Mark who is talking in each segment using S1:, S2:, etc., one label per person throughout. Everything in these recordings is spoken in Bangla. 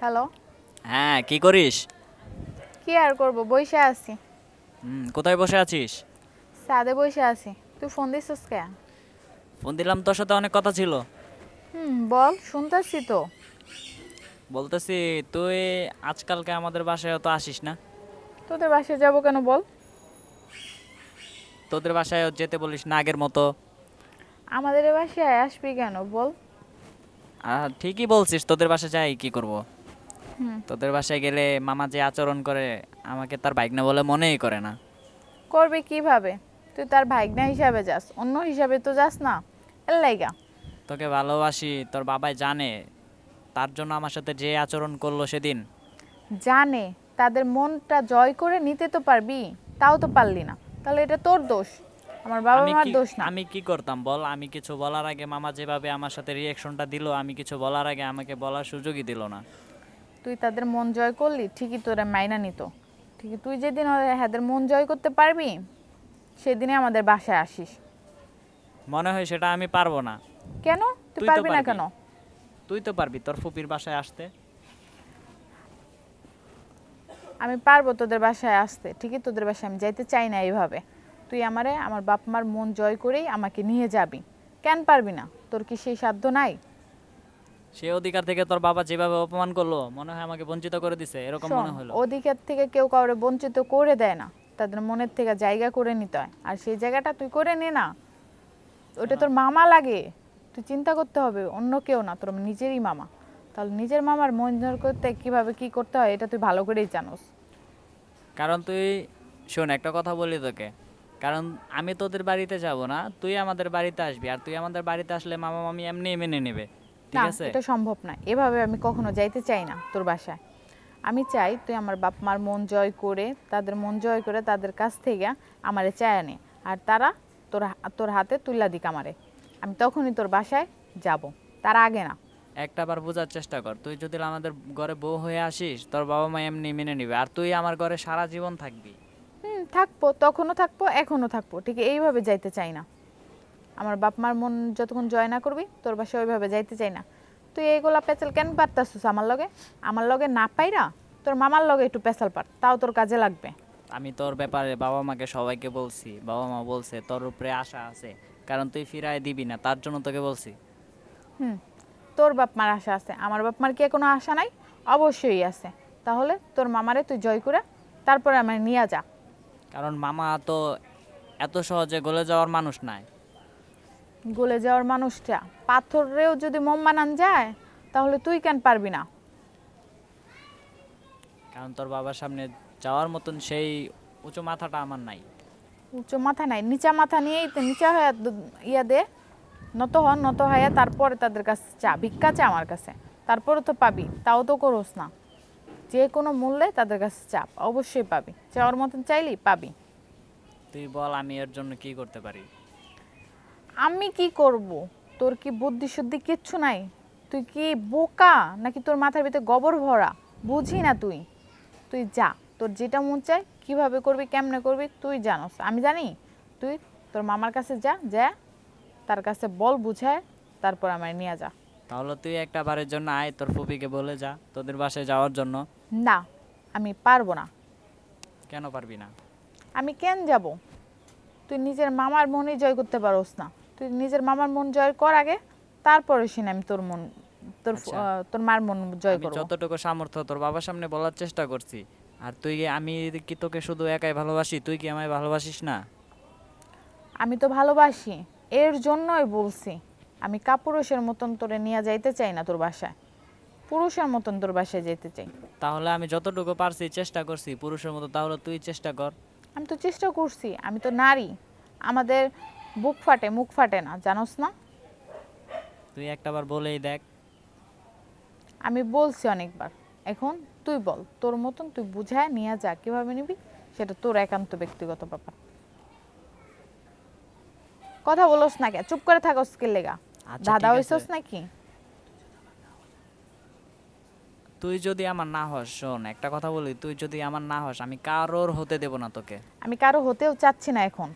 S1: হ্যালো
S2: হ্যাঁ কি করিস?
S1: কি আর করব? বসে আছি।
S2: হুম, কোথায় বসে আছিস?
S1: সাদে বসে আছি। তুই ফোন দিছিস কে
S2: ফোন দিলাম তোর সাথে অনেক কথা ছিল।
S1: হুম বল শুনতেছি তো।
S2: বলতেছি তুই আজকালকে আমাদের বাসায় তো আসিস না?
S1: তোদের বাসায় যাব কেন বল?
S2: তোদের বাসায় যেতে বলিস না আগের মতো?
S1: আমাদের বাসায় আসবি কেন বল?
S2: আর ঠিকই বলছিস তোদের বাসায় যাই কি করব? তোদের বাসায় গেলে মামা যে আচরণ করে আমাকে তার বাইক না বলে মনেই করে না।
S1: করবি কীভাবে? তুই তার ভাইগনা হিসাবে যাস অন্য হিসাবে তো যাস না। এর লাইগা।
S2: তোকে ভালোবাসি তোর বাবাই জানে তার জন্য আমার সাথে যে আচরণ করল সেদিন।
S1: জানে তাদের মনটা জয় করে নিতে তো পারবি তাও তো পারলি না। তাহলে এটা তোর দোষ আমার বাবা মার দোষ না।
S2: আমি কি করতাম বল? আমি কিছু বলার আগে মামা যেভাবে আমার সাথে রিয়াকশনটা দিল আমি কিছু বলার আগে আমাকে বলার সুযোগই দিল না।
S1: তুই তাদের মন জয় করলি ঠিকই তোরা মাইনা নিত। ঠিকই তুই যেদিন হাদের মন জয় করতে পারবি সেদিনে আমাদের বাসায় আসিস।
S2: মনে হয় সেটা আমি পারব না।
S1: কেন? তুই
S2: তুই
S1: পারবি না কেন?
S2: তুই তো পারবি তোর ফুপির বাসায় আসতে।
S1: আমি পারব তোদের বাসায় আসতে ঠিকই তোদের বাসায় আমি যাইতে চাই না এইভাবে। তুই আমারে আমার বাপ মার মন জয় করেই আমাকে নিয়ে যাবি। কেন পারবি না? তোর কি সেই সাধ্য নাই?
S2: সে অধিকার থেকে তোর বাবা যেভাবে অপমান করল মনে হয় আমাকে বঞ্চিত করে দিছে এরকম মনে হলো।
S1: অধিকার থেকে কেউ কাউরে বঞ্চিত করে দেয় না তাদের মনের থেকে জায়গা করে নিতে হয়। আর সেই জায়গাটা তুই করে নে না ওটা তোর মামা লাগে তুই চিন্তা করতে হবে অন্য কেউ না তোর নিজেরই মামা। তাহলে নিজের মামার মন জয় করতে কীভাবে কি করতে হয় এটা তুই ভালো করেই জানোস।
S2: কারণ তুই শোন একটা কথা বলি তোকে। কারণ আমি তোদের বাড়িতে যাব না তুই আমাদের বাড়িতে আসবি আর তুই আমাদের বাড়িতে আসলে মামা মামি এমনি মেনে নেবে। ঠিক আছে?
S1: এটা সম্ভব না। এভাবে আমি কখনো যাইতে চাই না তোর বাসায়। আমি চাই তুই আমার বাপ মার মন জয় করে তাদের মন জয় করে তাদের কাছ থেকে আমারে চায় নে। আর তারা তোর তোর হাতে তুল্লা দিক আমারে। আমি তখনই তোর বাসায় যাব। তার আগে না।
S2: একটা বার বোঝার চেষ্টা কর। তুই যদি আমাদের ঘরে বউ হয়ে আসিস তোর বাবা মা এমনি মেনে নিবে। আর তুই আমার ঘরে সারা জীবন থাকবি।
S1: হুম থাকব তখনও থাকব এখনও থাকব। ঠিক এইভাবে যাইতে চাই না। আমার বাপ মার মন যতক্ষণ জয় না করবি তোর বাসায় ওইভাবে যাইতে চাই না। তুই এইগুলা পেঁচাল কেন পারতাছিস আমার লগে? আমার লগে না পাইরা তোর মামার লগে একটু পেঁচাল পার তাও তোর কাজে লাগবে।
S2: আমি তোর ব্যাপারে বাবা মাকে সবাইকে বলছি বাবা মা বলছে তোর উপরে আশা আছে কারণ তুই ফিরায় দিবি না তার জন্য তোকে বলছি।
S1: হুম তোর বাপ মার আশা আছে আমার বাপ মার কি কোনো আশা নাই? অবশ্যই আছে। তাহলে তোর মামারে তুই জয় করে তারপরে আমার নিয়ে যা।
S2: কারণ মামা তো এত সহজে গলে যাওয়ার মানুষ নাই।
S1: গলে যাওয়ার মানুষটা। পাথরেও যদি মোম বানান যায় তাহলে তুই কেন পারবি না?
S2: কারণ তোর বাবার সামনে যাওয়ার মতন সেই উঁচু মাথাটা আমার নাই।
S1: উঁচু মাথা নাই নিচা মাথা নিয়েই তো নিচা হয়ে ইয়া দে। নত হন নত হয়ে তারপরে তাদের কাছে চা ভিক্ষা চা আমার কাছে। তারপরে তো পাবি তাও তো করোস না। যে কোনো মূল্যে তাদের কাছে চাপ অবশ্যই পাবি। চাওয়ার মতন চাইলেই পাবি।
S2: তুই বল আমি এর জন্য কি করতে পারি?
S1: আমি কি করব? তোর কি বুদ্ধি শুদ্ধি কিচ্ছু নাই? তুই কি বোকা? নাকি তোর মাথার ভিতরে গোবর ভরা? বুঝি না তুই। তুই যা তোর যেটা মন চায় কীভাবে করবি কেমনে করবি তুই জানোস। আমি জানি তুই তোর মামার কাছে যা যা তার কাছে বল বুঝায় তারপর আমায় নিয়ে যা।
S2: তাহলে তুই একটা বারের জন্য আয় তোর ফুপিকে বলে যা তোদের বাসায় যাওয়ার জন্য।
S1: না আমি পারব না।
S2: কেন পারবি না?
S1: আমি কেন যাব? তুই নিজের মামার মনই জয় করতে পারোস না। তুই নিজের মামার মন জয় কর আগে তারপরে শুনে আমি তোর মন তোর
S2: আচ্ছা।
S1: তোর মার মন জয়
S2: আমি যতটুকু সামর্থ্য তোর বাবার সামনে বলার চেষ্টা করছি। আর তুই আমি কি তোকে শুধু একাই ভালোবাসি? তুই কি আমায় ভালোবাসিস না?
S1: আমি তো ভালোবাসি এর জন্যই বলছি আমি কাপুরুষের মতন তোরে নিয়ে যাইতে চাই না তোর বাসায়। পুরুষের মতন তোর বাসায় যেতে চাই।
S2: তাহলে আমি যতটুকু পারছি চেষ্টা করছি পুরুষের মতো তাহলে তুই চেষ্টা কর।
S1: আমি তো চেষ্টা করছি আমি তো নারী। আমাদের বুক ফাটে মুখ ফাটে না জানোস না?
S2: তুই একটাবার বলেই দেখ।
S1: আমি বলছি অনেকবার এখন তুই বল তোর মতন তুই বুঝায় নিয়ে যা কীভাবে নিবি সেটা তোর একান্ত ব্যক্তিগত ব্যাপার। কথা বলোস না কে চুপ করে থাকস কে লেগা।
S2: আচ্ছা,
S1: দাদা হইছস। নাকি?
S2: তুই যদি আমার না হস শোন একটা কথা বলি তুই যদি আমার না হস আমি কারোর হতে দেব না তোকে।
S1: আমি কারও হতেও চাচ্ছি না এখন।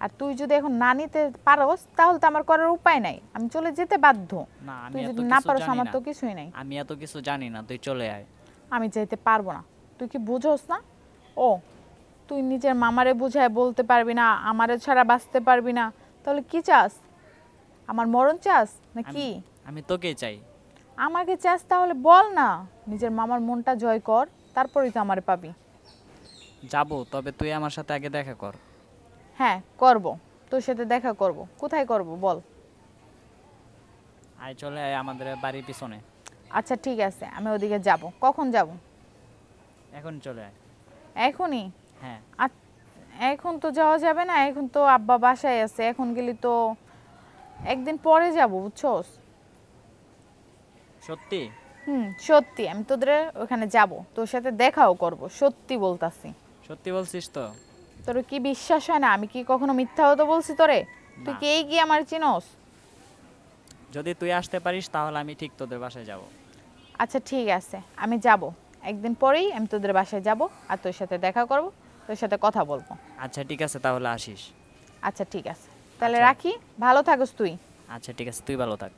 S1: আর তুই যদি এখন না নিতে পারোস তাহলে তো আমার করার উপায় নাই। আমি চলে যেতে বাধ্য। তুই যদি না পারোস আমার তো কিছুই নাই।
S2: আমি এত কিছু জানি না তুই চলে আয়।
S1: আমি যেতে পারব না। তুই কি বুঝোস না? ও তুই নিজের মামারে বুঝায় বলতে পারবি না আমারে ছাড়া বাঁচতে পারবি না। তাহলে কি চাস? আমার মরণ চাস না
S2: আমি-
S1: কি
S2: আমি তোকেই চাই।
S1: আমাকে চাস তাহলে বল না। নিজের মামার মনটা জয় কর তারপরেই তো আমারে পাবি।
S2: যাব তবে তুই আমার সাথে আগে দেখা কর।
S1: হ্যাঁ করব। তোর সাথে দেখা করব। কোথায় করব বল।
S2: আয় চলে আয় আমাদের বাড়ির পিছনে।
S1: আচ্ছা ঠিক আছে আমি ওদিকে যাব। কখন যাব?
S2: এখন চলে আয়।
S1: এখনই?
S2: হ্যাঁ।
S1: এখন তো যাওয়া যাবে না এখন তো আব্বা বাসায় আছে এখন গেলি তো একদিন পরে যাব বুঝছস?
S2: সত্যি?
S1: হুম সত্যি আমি তোদের ওখানে যাব। তোর সাথে দেখাও করব সত্যি বলতাছি।
S2: সত্যি বলছিস তো?
S1: তোর কি বিশ্বাস হয় না? আমি কি কখনো মিথ্যা হতো বলছি তোরে? তুই কে কি আমার চিনস?
S2: যদি তুই আসতে পারিস তাহলে আমি ঠিক তোদের বাসায় যাব।
S1: আচ্ছা ঠিক আছে। আমি যাব। একদিন পরেই আমি তোদের বাসায় যাব আর তোর সাথে দেখা করব তোর সাথে কথা বলব।
S2: আচ্ছা ঠিক আছে তাহলে আসিস।
S1: আচ্ছা ঠিক আছে। তাহলে
S2: আচ্ছা।
S1: রাখি। ভালো থাকস তুই।
S2: আচ্ছা ঠিক আছে তুই ভালো থাক।